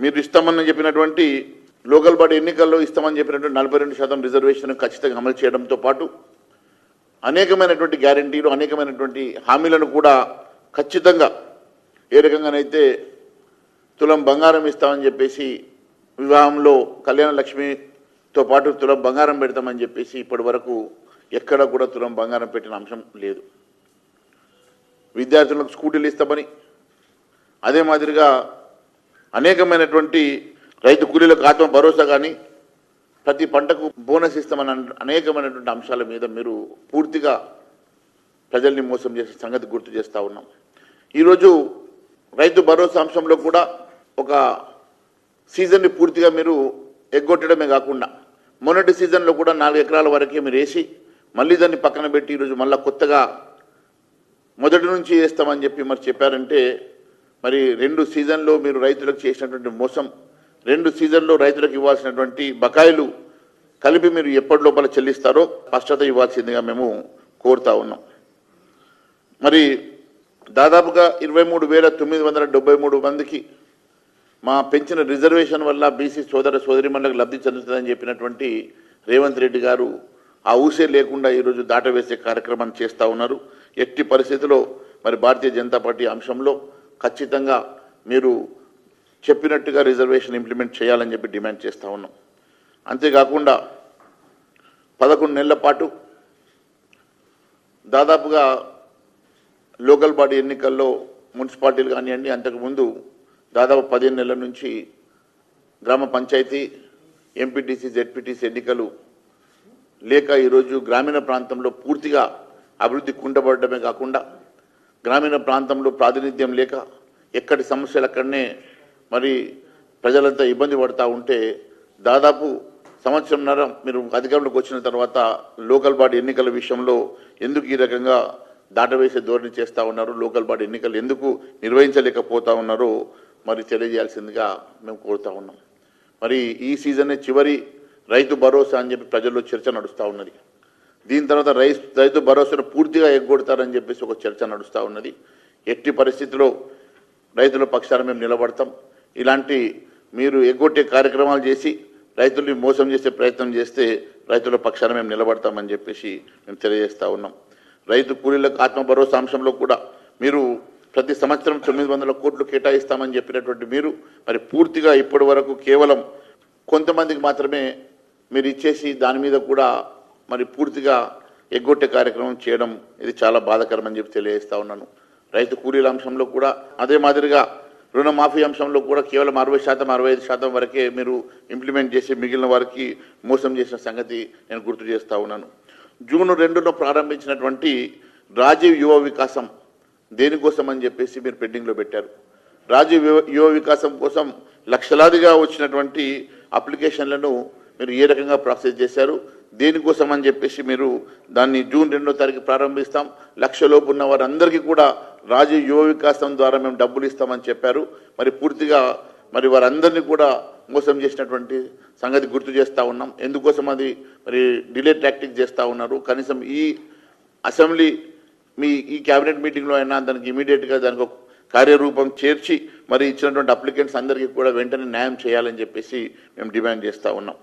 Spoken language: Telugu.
మీరు ఇస్తామని చెప్పినటువంటి లోకల్ బాడీ ఎన్నికల్లో ఇస్తామని చెప్పినటువంటి నలభై రెండు శాతం రిజర్వేషన్ ఖచ్చితంగా అమలు చేయడంతో పాటు అనేకమైనటువంటి గ్యారంటీలు అనేకమైనటువంటి హామీలను కూడా ఖచ్చితంగా ఏ రకంగానైతే తులం బంగారం ఇస్తామని చెప్పేసి వివాహంలో కళ్యాణ లక్ష్మితో పాటు తులం బంగారం పెడతామని చెప్పేసి ఇప్పటి వరకు ఎక్కడ కూడా తులం బంగారం పెట్టిన అంశం లేదు. విద్యార్థులకు స్కూటీలు ఇస్తామని అదే మాదిరిగా అనేకమైనటువంటి రైతు కూలీలకు ఆత్మ భరోసా కానీ ప్రతి పంటకు బోనస్ ఇస్తామని అనేకమైనటువంటి అంశాల మీద మీరు పూర్తిగా ప్రజల్ని మోసం చేసే సంగతి గుర్తు చేస్తూ ఉన్నాం. ఈరోజు రైతు భరోసా అంశంలో కూడా ఒక సీజన్ని పూర్తిగా మీరు ఎగ్గొట్టడమే కాకుండా మొన్నటి సీజన్లో కూడా నాలుగు ఎకరాల వరకే మీరు వేసి మళ్ళీ దాన్ని పక్కన పెట్టి ఈరోజు మళ్ళీ కొత్తగా మొదటి నుంచి వేస్తామని చెప్పి మరి చెప్పారంటే మరి రెండు సీజన్లో మీరు రైతులకు చేసినటువంటి మోసం రెండు సీజన్లో రైతులకు ఇవ్వాల్సినటువంటి బకాయిలు కలిపి మీరు ఎప్పటి లోపల చెల్లిస్తారో స్పష్టత ఇవ్వాల్సిందిగా మేము కోరుతా ఉన్నాం. మరి దాదాపుగా ఇరవై మూడు వేల తొమ్మిది వందల డెబ్బై మూడు మందికి మా పెంచిన రిజర్వేషన్ వల్ల బీసీ సోదర సోదరిమణులకు లబ్ధి చెందుతుందని చెప్పినటువంటి రేవంత్ రెడ్డి గారు ఆ ఊసే లేకుండా ఈరోజు దాటవేసే కార్యక్రమాన్ని చేస్తూ ఉన్నారు. ఎట్టి పరిస్థితిలో మరి భారతీయ జనతా పార్టీ అంశంలో ఖచ్చితంగా మీరు చెప్పినట్టుగా రిజర్వేషన్ ఇంప్లిమెంట్ చేయాలని చెప్పి డిమాండ్ చేస్తూ ఉన్నాం. అంతేకాకుండా పదకొండు నెలల పాటు దాదాపుగా లోకల్ బాడీ ఎన్నికల్లో మున్సిపాలిటీలు కానివ్వండి అంతకుముందు దాదాపు పదిహేను నెలల నుంచి గ్రామ పంచాయతీ ఎంపీటీసీ జెడ్పీటీసీ ఎన్నికలు లేక ఈరోజు గ్రామీణ ప్రాంతంలో పూర్తిగా అభివృద్ధి కుండబడటమే కాకుండా గ్రామీణ ప్రాంతంలో ప్రాతినిధ్యం లేక ఎక్కడి సమస్యలు అక్కడనే మరి ప్రజలంతా ఇబ్బంది పడుతూ ఉంటే దాదాపు సంవత్సరంన్నర మీరు అధికారంలోకి వచ్చిన తర్వాత లోకల్ బాడీ ఎన్నికల విషయంలో ఎందుకు ఈ రకంగా దాటవేసే ధోరణి చేస్తూ ఉన్నారు? లోకల్ బాడీ ఎన్నికలు ఎందుకు నిర్వహించలేకపోతా ఉన్నారో మరి తెలియజేయాల్సిందిగా మేము కోరుతా ఉన్నాం. మరి ఈ సీజన్ చివరి రైతు భరోసా అని చెప్పి ప్రజల్లో చర్చ నడుస్తూ ఉన్నది. దీని తర్వాత రైతు రైతు భరోసాను పూర్తిగా ఎగ్గొడతారని చెప్పేసి ఒక చర్చ నడుస్తూ ఉన్నది. ఎట్టి పరిస్థితిలో రైతుల పక్షాన మేము నిలబడతాం. ఇలాంటి మీరు ఎగ్గొట్టే కార్యక్రమాలు చేసి రైతుల్ని మోసం చేసే ప్రయత్నం చేస్తే రైతుల పక్షాన మేము నిలబడతామని చెప్పేసి మేము తెలియజేస్తూ ఉన్నాం. రైతు కూలీలకు ఆత్మ భరోసా అంశంలో కూడా మీరు ప్రతి సంవత్సరం తొమ్మిది వందల కోట్లు కేటాయిస్తామని చెప్పినటువంటి మీరు మరి పూర్తిగా ఇప్పటి వరకు కేవలం కొంతమందికి మాత్రమే మీరు ఇచ్చేసి దాని మీద కూడా మరి పూర్తిగా ఎగ్గొట్టే కార్యక్రమం చేయడం ఇది చాలా బాధాకరమని చెప్పి తెలియజేస్తా ఉన్నాను. రైతు కూలీల అంశంలో కూడా అదే మాదిరిగా రుణమాఫీ అంశంలో కూడా కేవలం అరవై శాతం అరవై ఐదు శాతం వరకే మీరు ఇంప్లిమెంట్ చేసి మిగిలిన వారికి మోసం చేసిన సంగతి నేను గుర్తు చేస్తూ ఉన్నాను. జూన్ రెండులో ప్రారంభించినటువంటి రాజీవ్ యువ వికాసం దేనికోసం అని చెప్పేసి మీరు పెండింగ్లో పెట్టారు. రాజీవ్ యువ వికాసం కోసం లక్షలాదిగా వచ్చినటువంటి అప్లికేషన్లను మీరు ఏ రకంగా ప్రాసెస్ చేశారు? దేనికోసం అని చెప్పేసి మీరు దాన్ని జూన్ రెండో తారీఖు ప్రారంభిస్తాం. లక్షలోపు ఉన్న వారందరికీ కూడా రాజీవ్ యువ వికాసం ద్వారా మేము డబ్బులు ఇస్తామని చెప్పారు. మరి పూర్తిగా మరి వారందరినీ కూడా మోసం చేసినటువంటి సంగతి గుర్తు చేస్తూ ఉన్నాం. ఎందుకోసం అది మరి డిలే టాక్టిక్ చేస్తూ ఉన్నారు. కనీసం ఈ అసెంబ్లీ మీ ఈ క్యాబినెట్ మీటింగ్లో అయినా దానికి ఇమీడియట్గా దానికి ఒక కార్యరూపం చేర్చి మరి ఇచ్చినటువంటి అప్లికెంట్స్ అందరికీ కూడా వెంటనే న్యాయం చేయాలని చెప్పేసి మేము డిమాండ్ చేస్తూ ఉన్నాం.